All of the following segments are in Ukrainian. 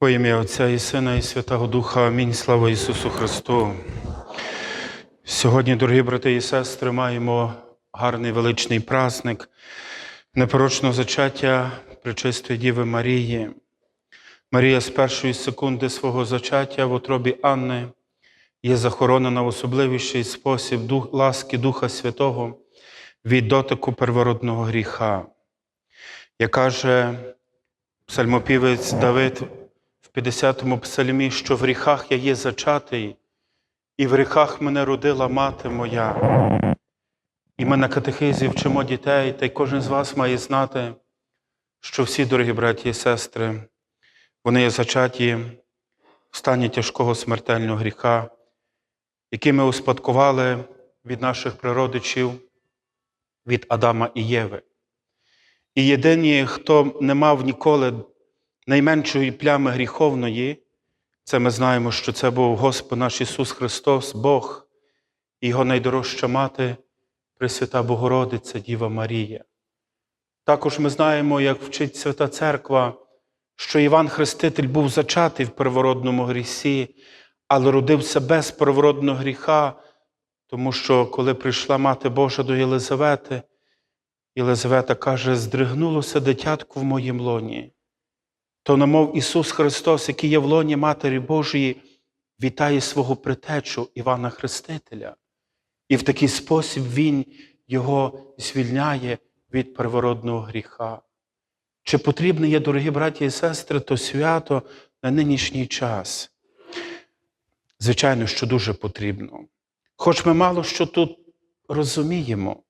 Во ім'я Отця і Сина, і Святого Духа. Амінь. Слава Ісусу Христу. Сьогодні, дорогі брати і сестри, маємо гарний величний праздник непорочного зачаття Пречистої Діви Марії. Марія з першої секунди свого зачаття в утробі Анни є захоронена в особливіший спосіб дух, ласки Духа Святого від дотику первородного гріха. Як каже псальмопівець Давид в 50-му псальмі, що в гріхах я є зачатий, і в гріхах мене родила мати моя. І ми на катехизі вчимо дітей, та й кожен з вас має знати, що всі, дорогі браті і сестри, вони є зачаті в стані тяжкого смертельного гріха, який ми успадкували від наших природичів, від Адама і Єви. І єдині, хто не мав ніколи найменшої плями гріховної, це ми знаємо, що це був Господь наш Ісус Христос, Бог, Його найдорожча мати, Пресвята Богородиця, Діва Марія. Також ми знаємо, як вчить Свята Церква, що Іван Хреститель був зачатий в первородному грісі, але родився без первородного гріха, тому що коли прийшла Мати Божа до Єлизавети, Єлизавета каже: здригнулося дитятко в моїм лоні. То, намов Ісус Христос, який є в лоні Матері Божої, вітає свого притечу Івана Хрестителя. І в такий спосіб Він його звільняє від первородного гріха. Чи потрібне є, дорогі браті і сестри, то свято на нинішній час? Звичайно, що дуже потрібно. Хоч ми мало що тут розуміємо,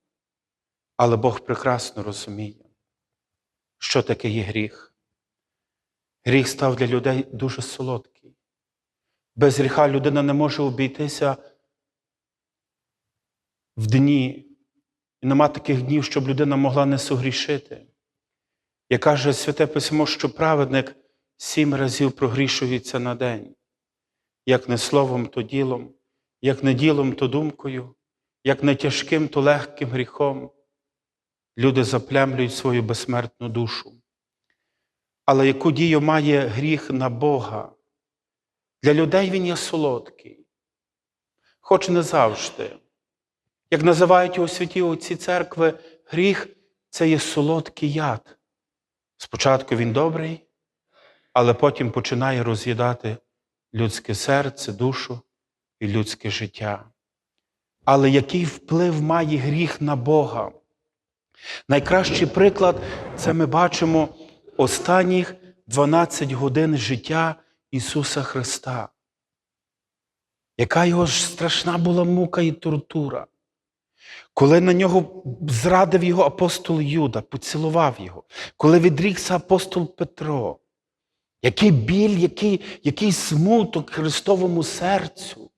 але Бог прекрасно розуміє, що таке є гріх. Гріх став для людей дуже солодкий. Без гріха людина не може обійтися в дні. І нема таких днів, щоб людина могла не согрішити. Як каже Святе Письмо, що праведник сім разів прогрішується на день, як не словом, то ділом, як не ділом, то думкою, як не тяжким, то легким гріхом. Люди заплямлюють свою безсмертну душу. Але яку дію має гріх на Бога? Для людей він є солодкий, хоч не завжди. Як називають його святі отці церкви, гріх це є солодкий яд. Спочатку він добрий, але потім починає роз'їдати людське серце, душу і людське життя. Але який вплив має гріх на Бога? Найкращий приклад це ми бачимо останніх 12 годин життя Ісуса Христа. Яка його ж страшна була мука і тортура, коли на нього зрадив його апостол Юда, поцілував його, коли відрікся апостол Петро, який біль, який, який смуток Христовому серцю.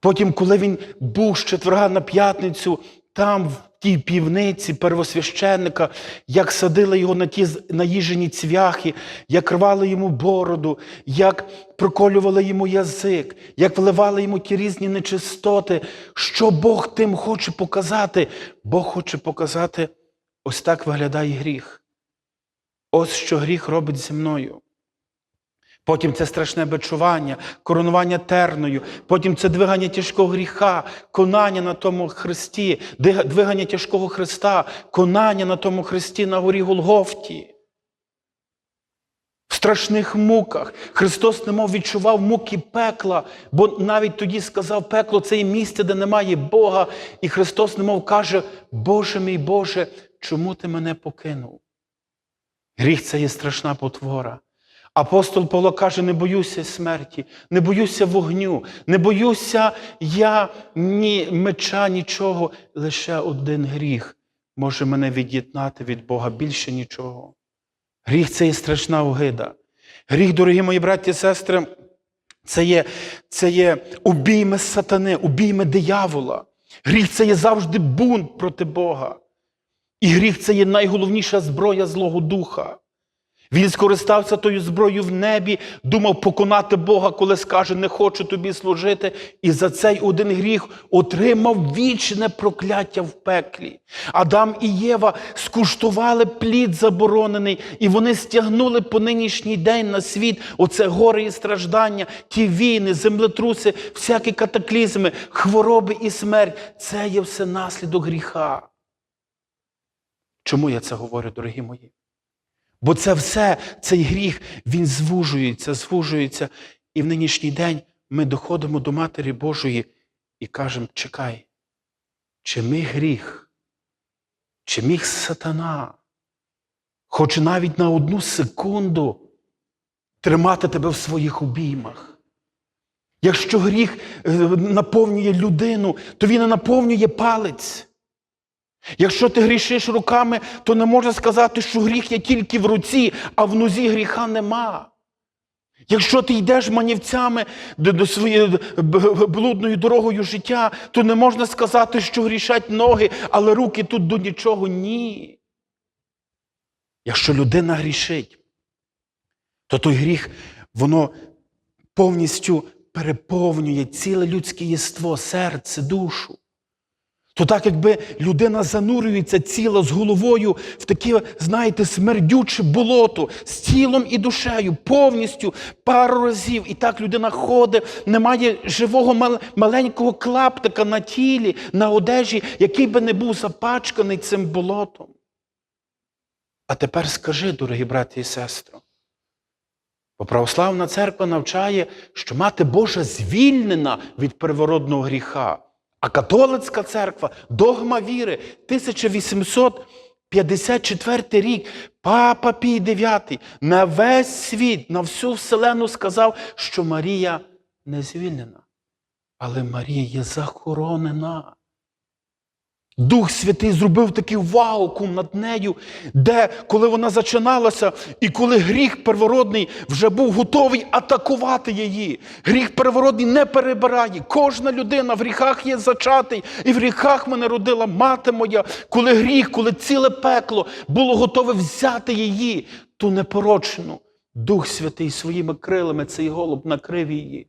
Потім, коли він був з четверга на п'ятницю, там, в тій півниці первосвященника, як садили його на ті наїжені цвяхи, як рвали йому бороду, як проколювали йому язик, як вливали йому ті різні нечистоти. Що Бог тим хоче показати? Бог хоче показати, ось так виглядає гріх. Ось що гріх робить зі мною. Потім це страшне бичування, коронування терною, потім це двигання тяжкого гріха, конання на тому хресті, двигання тяжкого Христа, конання на тому хресті на горі Голгофті. В страшних муках Христос немов відчував муки пекла, бо навіть тоді сказав, пекло це є місце, де немає Бога. І Христос немов каже, Боже мій Боже, чому ти мене покинув? Гріх це є страшна потвора. Апостол Павло каже: не боюся смерті, не боюся вогню, не боюся я ні меча, нічого. Лише один гріх може мене від'єднати від Бога більше нічого. Гріх це є страшна огида. Гріх, дорогі мої браті і сестри, це є, це є обійми сатани, обійми диявола. Гріх це є завжди бунт проти Бога. І гріх це є найголовніша зброя Злого Духа. Він скористався тою зброєю в небі, думав поконати Бога, коли скаже, не хочу тобі служити. І за цей один гріх отримав вічне прокляття в пеклі. Адам і Єва скуштували плід заборонений, і вони стягнули по нинішній день на світ оце горе і страждання, ті війни, землетруси, всякі катаклізми, хвороби і смерть. Це є все наслідок гріха. Чому я це говорю, дорогі мої? Бо це все, цей гріх, він звужується, звужується. І в нинішній день ми доходимо до Матері Божої і кажемо: чекай, чи міг гріх, чи міг сатана, хоч навіть на одну секунду тримати тебе в своїх обіймах. Якщо гріх е, наповнює людину, то він і наповнює палець. Якщо ти грішиш руками, то не можна сказати, що гріх є тільки в руці, а в нозі гріха нема. Якщо ти йдеш манівцями до, до своєї блудною дорогою життя, то не можна сказати, що грішать ноги, але руки тут до нічого. Ні. Якщо людина грішить, то той гріх, воно повністю переповнює ціле людське єство, серце, душу. То так, якби людина занурюється ціла з головою в таке, знаєте, смердюче болото з тілом і душею, повністю пару разів. І так людина ходить, немає живого мал- маленького клаптика на тілі, на одежі, який би не був запачканий цим болотом. А тепер скажи, дорогі браті і сестри, бо православна церква навчає, що мати Божа звільнена від первородного гріха. А католицька церква, догма віри, 1854 рік, Папа Пій IX на весь світ, на всю вселену сказав, що Марія не звільнена. Але Марія є захоронена. Дух Святий зробив такий ваукум над нею, де, коли вона зачиналася, і коли гріх первородний вже був готовий атакувати її. Гріх первородний не перебирає. Кожна людина в гріхах є зачатий, і в гріхах мене родила мати моя. Коли гріх, коли ціле пекло було готове взяти її, ту непорочну. Дух Святий своїми крилами цей голуб накрив її.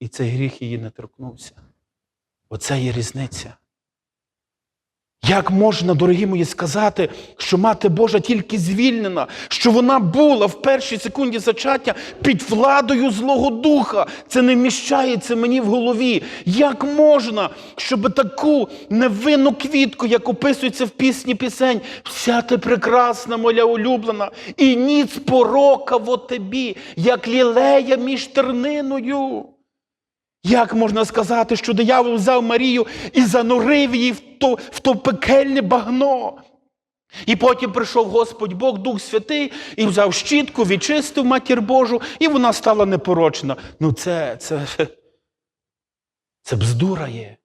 І цей гріх її не торкнувся. Оце є різниця. Як можна, дорогі мої, сказати, що мати Божа тільки звільнена, що вона була в першій секунді зачаття під владою Злого Духа? Це не вміщається мені в голові. Як можна, щоб таку невинну квітку, як описується в пісні пісень, вся ти прекрасна, моя улюблена, і ніц порока в тобі, як лілея між терниною. Як можна сказати, що диявол взяв Марію і занурив її в то, в то пекельне багно? І потім прийшов Господь Бог, Дух Святий, і взяв щітку, відчистив матір Божу, і вона стала непорочна. Ну, це, це, це бздура є.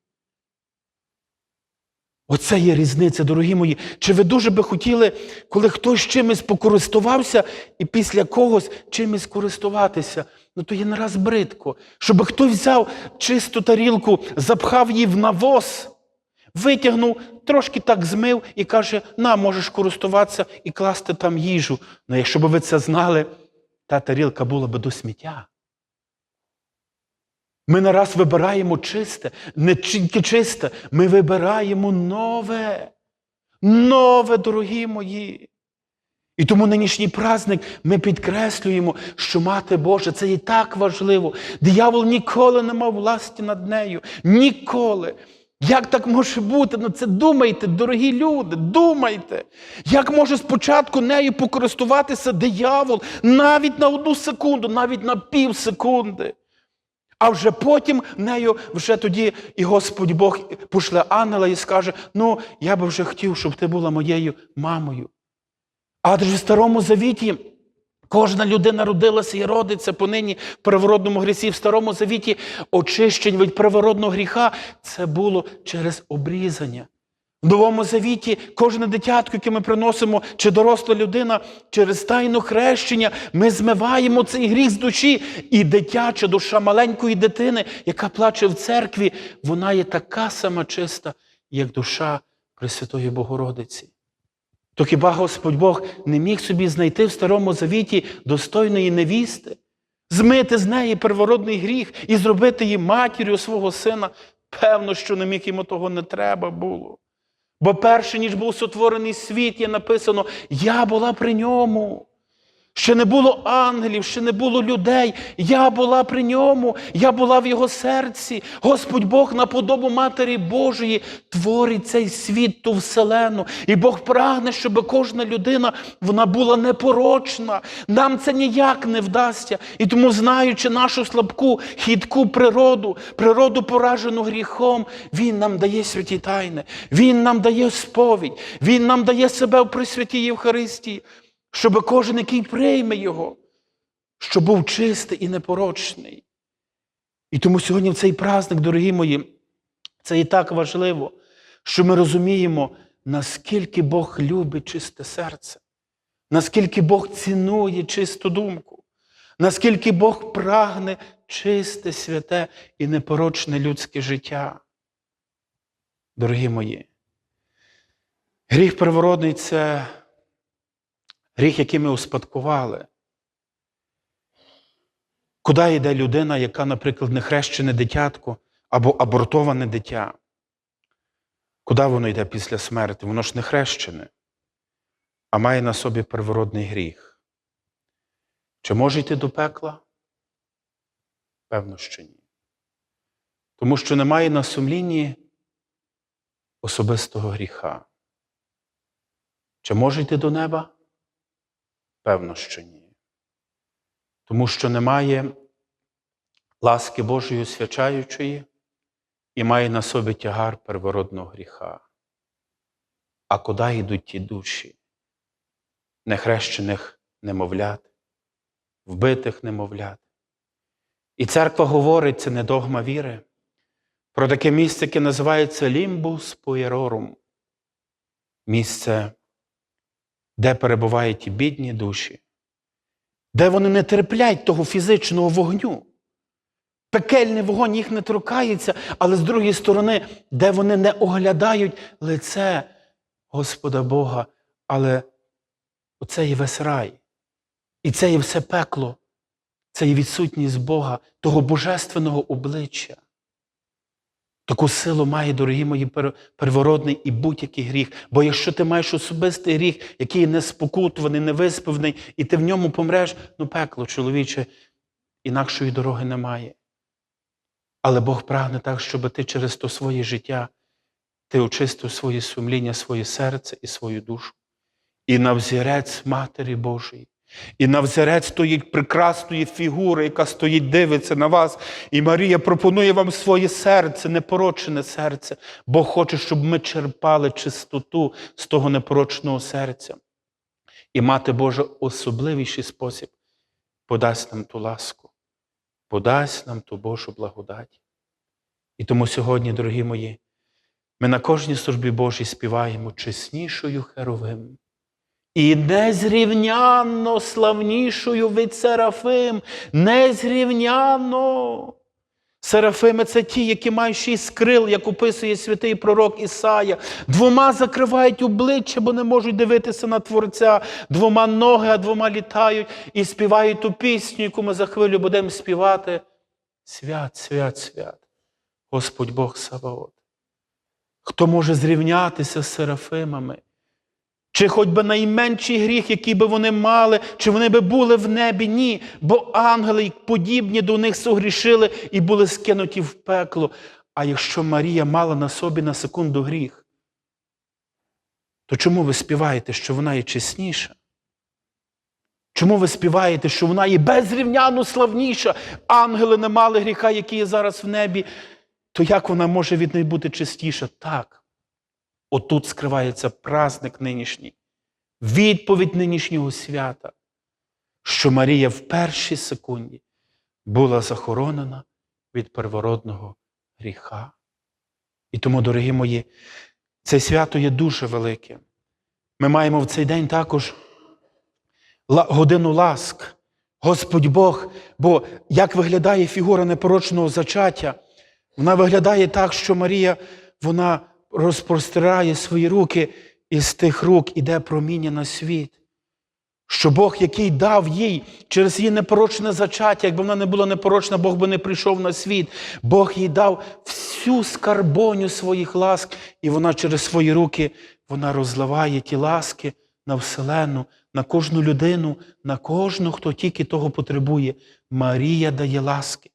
Оце є різниця, дорогі мої. Чи ви дуже би хотіли, коли хтось чимось покористувався і після когось чимось користуватися? Ну то є нараз бридко. Щоб хтось взяв чисту тарілку, запхав її в навоз, витягнув, трошки так змив і каже: на, можеш користуватися і класти там їжу. Ну, якщо б ви це знали, та тарілка була б до сміття. Ми нараз вибираємо чисте, не тільки чисте, ми вибираємо нове. Нове, дорогі мої. І тому нинішній праздник ми підкреслюємо, що Мати Божа це і так важливо. Диявол ніколи не мав власті над нею. Ніколи. Як так може бути? Ну це думайте, дорогі люди, думайте. Як може спочатку нею покористуватися диявол навіть на одну секунду, навіть на пів секунди. А вже потім нею вже тоді і Господь Бог пошле ангела і скаже: ну, я би вже хотів, щоб ти була моєю мамою. Адже в Старому Завіті кожна людина родилася і родиться понині в первородному грісі. В Старому Завіті очищення від первородного гріха це було через обрізання. В Новому Завіті кожне дитятко, яке ми приносимо, чи доросла людина, через тайну хрещення, ми змиваємо цей гріх з душі. І дитяча душа маленької дитини, яка плаче в церкві, вона є така сама чиста, як душа Пресвятої Богородиці. То хіба Господь Бог не міг собі знайти в Старому Завіті достойної невісти, змити з неї первородний гріх і зробити її матір'ю свого сина? Певно, що не міг йому того не треба було. Бо перше, ніж був сотворений світ, є написано: Я була при ньому. Ще не було ангелів, ще не було людей. Я була при ньому, я була в його серці. Господь Бог на подобу Матері Божої творить цей світ, ту вселену. І Бог прагне, щоб кожна людина вона була непорочна. Нам це ніяк не вдасться. І тому, знаючи нашу слабку, хитку природу, природу поражену гріхом, Він нам дає святі тайни, Він нам дає сповідь, Він нам дає себе в Пресвятій Євхаристії щоб кожен, який прийме його, щоб був чистий і непорочний. І тому сьогодні в цей праздник, дорогі мої, це і так важливо, що ми розуміємо, наскільки Бог любить чисте серце, наскільки Бог цінує чисту думку, наскільки Бог прагне чисте, святе і непорочне людське життя. Дорогі мої, гріх первородний це гріх, який ми успадкували. Куди йде людина, яка, наприклад, не хрещене дитятко або абортоване дитя? Куди воно йде після смерті? Воно ж не хрещене, а має на собі первородний гріх. Чи може йти до пекла? Певно, що ні. Тому що немає на сумлінні особистого гріха. Чи може йти до неба? Певно, що ні. Тому що немає ласки Божої освячаючої і має на собі тягар первородного гріха. А куди йдуть ті душі, нехрещених немовлят, вбитих немовлят? І церква говорить, це не догма віри, про таке місце, яке називається Лімбус Поєрорум. Місце де перебувають ті бідні душі, де вони не терплять того фізичного вогню. Пекельний вогонь їх не торкається, але з другої сторони, де вони не оглядають лице Господа Бога, але оце є весь рай. І це є все пекло, це є відсутність Бога, того божественного обличчя. Таку силу має, дорогі мої, первородний і будь-який гріх. Бо якщо ти маєш особистий гріх, який не спокутуваний, не виспівний, і ти в ньому помреш, ну пекло, чоловіче, інакшої дороги немає. Але Бог прагне так, щоб ти через то своє життя ти очистив своє сумління, своє серце і свою душу. І на взірець Матері Божої. І на взірець тої прекрасної фігури, яка стоїть, дивиться на вас. І Марія пропонує вам своє серце, непорочене серце, бо хоче, щоб ми черпали чистоту з того непорочного серця. І мати Божа особливіший спосіб подасть нам ту ласку, подасть нам ту Божу благодать. І тому сьогодні, дорогі мої, ми на кожній службі Божій співаємо чеснішою херовим. І незрівнянно славнішою від Серафим, незрівнянно. Серафими це ті, які мають шість крил, як описує святий пророк Ісая. Двома закривають обличчя, бо не можуть дивитися на Творця, двома ноги, а двома літають і співають ту пісню, яку ми за хвилю будемо співати. Свят, свят, свят, Господь Бог Саваот. Хто може зрівнятися з Серафимами? Чи хоч би найменший гріх, який би вони мали, чи вони би були в небі? Ні. Бо ангели, подібні до них согрішили і були скинуті в пекло. А якщо Марія мала на собі на секунду гріх, то чому ви співаєте, що вона є чесніша? Чому ви співаєте, що вона є безрівняно славніша? Ангели не мали гріха, який є зараз в небі, то як вона може від неї бути чистіша? Так. Отут скривається праздник нинішній, відповідь нинішнього свята, що Марія в першій секунді була захоронена від первородного гріха. І тому, дорогі мої, це свято є дуже велике. Ми маємо в цей день також годину ласк. Господь Бог, бо як виглядає фігура непорочного зачаття, вона виглядає так, що Марія, вона розпростирає свої руки із тих рук іде проміння на світ. Що Бог, який дав їй через її непорочне зачаття, якби вона не була непорочна, Бог би не прийшов на світ. Бог їй дав всю скарбоню своїх ласк, і вона через свої руки вона розливає ті ласки на вселену, на кожну людину, на кожну, хто тільки того потребує. Марія дає ласки.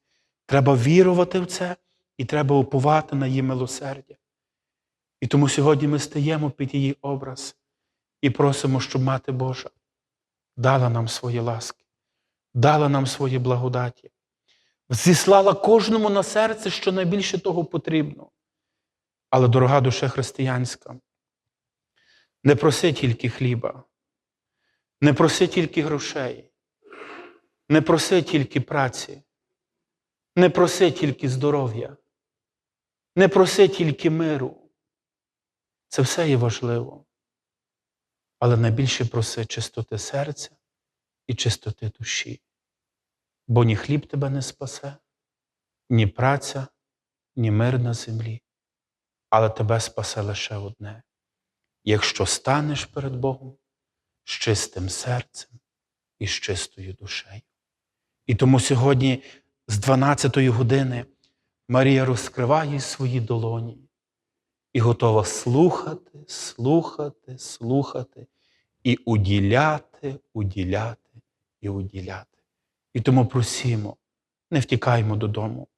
Треба вірувати в це і треба уповати на її милосердя. І тому сьогодні ми стаємо під її образ і просимо, щоб Мати Божа дала нам свої ласки, дала нам свої благодаті, зіслала кожному на серце, що найбільше того потрібно. Але, дорога душа християнська, не проси тільки хліба, не проси тільки грошей, не проси тільки праці, не проси тільки здоров'я, не проси тільки миру. Це все є важливо. Але найбільше проси чистоти серця і чистоти душі. Бо ні хліб тебе не спасе, ні праця, ні мир на землі, але тебе спасе лише одне. Якщо станеш перед Богом з чистим серцем і з чистою душею. І тому сьогодні з 12-ї години Марія розкриває свої долоні і готова слухати, слухати, слухати і уділяти, уділяти і уділяти. І тому просімо, не втікаймо додому,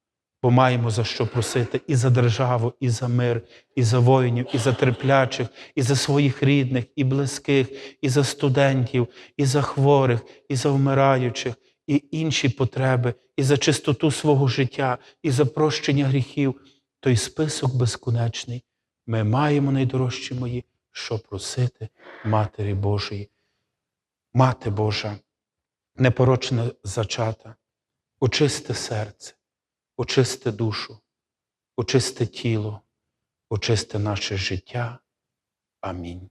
бо маємо за що просити і за державу, і за мир, і за воїнів, і за терплячих, і за своїх рідних, і близьких, і за студентів, і за хворих, і за вмираючих, і інші потреби, і за чистоту свого життя, і за прощення гріхів. Той список безконечний. Ми маємо найдорожчі мої, що просити Матері Божої. Мати Божа, непорочна зачата, очисти серце, очисти душу, очисти тіло, очисти наше життя. Амінь.